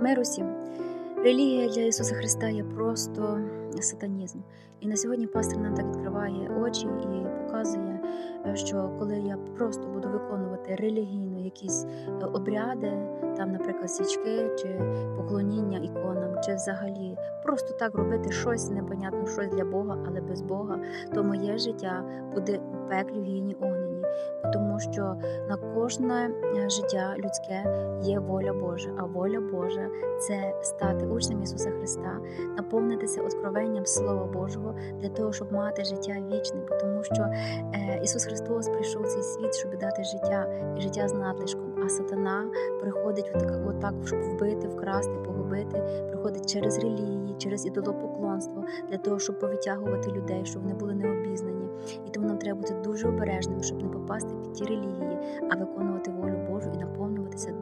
Мир усім. Релігія для Ісуса Христа є просто сатанізм. І на сьогодні пастор нам так відкриває очі і показує, е, що коли я просто буду виконувати релігійно якісь е, обряди, там, наприклад, свічки чи поклоніння чи взагалі просто так робити щось непонятно, щось для Бога, але без Бога, то моє життя буде у пеклі в гіні огнені. Тому що на кожне е, життя людське є воля Божа, а воля Божа це стати учнем Ісуса Христа, наповнитися откровенням Слова Божого для того, щоб мати життя вічне, тому що е, Ісус Христос прийшов в цей світ, щоб дати життя і життя з надлишком. А сатана приходить отак, отак, щоб вбити, вкрасти, погубити, приходить через релігії, через ідолопоклонство для того, щоб повитягувати людей, щоб вони були необізнані. І тому нам треба бути дуже обережними, щоб не попасти під ті релігії, а виконувати волю Божу і наповнюватися.